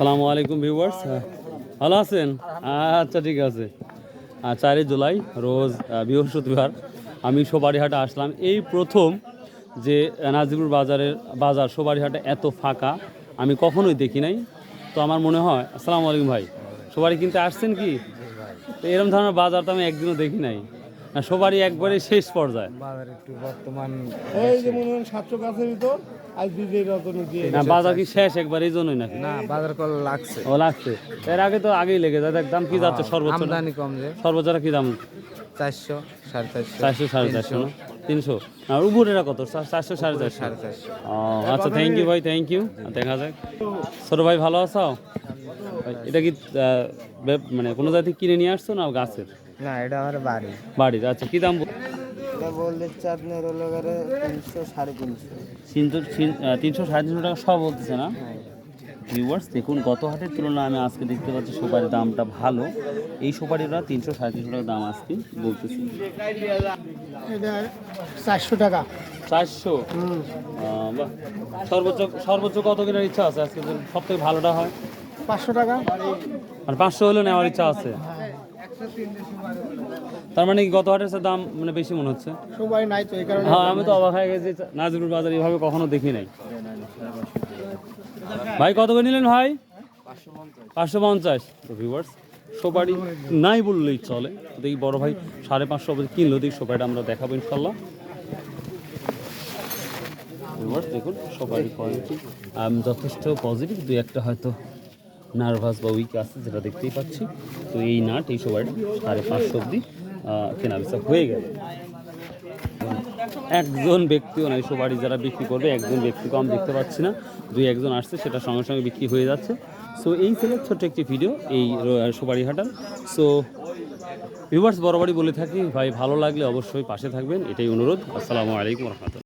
সালামু আলাইকুম ভিউয়ার্স। ভালো আছেন? আচ্ছা ঠিক আছে। চারই জুলাই, রোজ বৃহস্পতিবার আমি সোবাড়িহাটে আসলাম। এই প্রথম যে নাজিপুর বাজারের বাজার সোবাড়িহাটে এত ফাঁকা, আমি কখনোই দেখি নাই। তো আমার মনে হয়, আসসালামু আলাইকুম ভাই সোবাড়ি কিনতে আসছেন কি? এরকম ধরনের বাজার তো আমি একদিনও দেখি নাই। না সোবাড়ি একবারে শেষ পর্যায়ে। বাজার একটু বর্তমান এই যে মনে হয় সাতশো গাছের ভিতর আজ বিজয় রতন দিয়ে না বাজার কি শেষ একবার এই জন্যই নাকি? না বাজার কল লাগছে। ও লাগছে। এর আগে তো আগেই লেগে যায়। দেখ দাম কি যাচ্ছে সর্বোচ্চ? আমদানি কম যে। সর্বোচ্চটা কি দাম? চারশো সাড়ে চারশো চারশো সাড়ে চারশো না? তিনশো। আর উপরেরা কত? চারশো সাড়ে চারশো। সাড়ে চারশো। ও আচ্ছা থ্যাংক ইউ ভাই থ্যাংক ইউ দেখা যাক। ছোট ভাই ভালো আছো? এটা কি মানে কোনো জায়গা থেকে কিনে নিয়ে আসছো না গাছের? না এটা আমার বাড়ি। বাড়ির আচ্ছা কি দাম বলছে আপনার হলো তিনশো সাড়ে তিনশো। তিনশো তিনশো সাড়ে তিনশো টাকা সব বলতেছে না? ভিউয়ার্স দেখুন গত হাটের তুলনায় আমি আজকে দেখতে পাচ্ছি সুপারির দামটা ভালো। এই সুপারিটা তিনশো সাড়ে তিনশো টাকা দাম আজকে বলতেছি। চারশো টাকা। চারশো? সর্বোচ্চ সর্বোচ্চ কত কেনার ইচ্ছা আছে? আজকে সব থেকে ভালোটা হয়। পাঁচশো টাকা। আর পাঁচশো হলেও নেওয়ার ইচ্ছা আছে? তার মানে কি গত হাটের চেয়ে দাম মানে বেশি মনে হচ্ছে? সবাই নাই তো এই কারণে হ্যাঁ আমি তো অবাক হয়ে গেছি নাজিরুল বাজার এইভাবে কখনো দেখি নাই। ভাই কত করে নিলেন ভাই? পাঁচশো পঞ্চাশ। ভিউয়ার্স সোপারি নাই বললেই চলে। দেখি বড় ভাই সাড়ে পাঁচশো অবধি কিনলো দেখি সোপারিটা আমরা দেখাবো ইনশাল্লাহ দেখুন সোপারি কোয়ালিটি যথেষ্ট পজিটিভ দুই একটা হয়তো নার্ভাস বা উইক আছে যেটা দেখতেই পাচ্ছি। তো এই নাট এই সোপারিটা সাড়ে পাঁচশো অবধি আহ, কেনা বেচা হয়ে গেল। একজন ব্যক্তিও নাই সবারই যারা বিক্রি করবে একজন ব্যক্তি কম দেখতে পাচ্ছি না। দুই একজন আসছে সেটা সঙ্গে সঙ্গে বিক্রি হয়ে যাচ্ছে। সো এই ছিল ছোট্ট একটি ভিডিও এই সুপারি হাটার। সো ভিউয়ার্স বরাবরই বলে থাকি ভাই ভালো লাগলে অবশ্যই পাশে থাকবেন এটাই অনুরোধ। আসসালামু আলাইকুম রহমতুল্লাহ।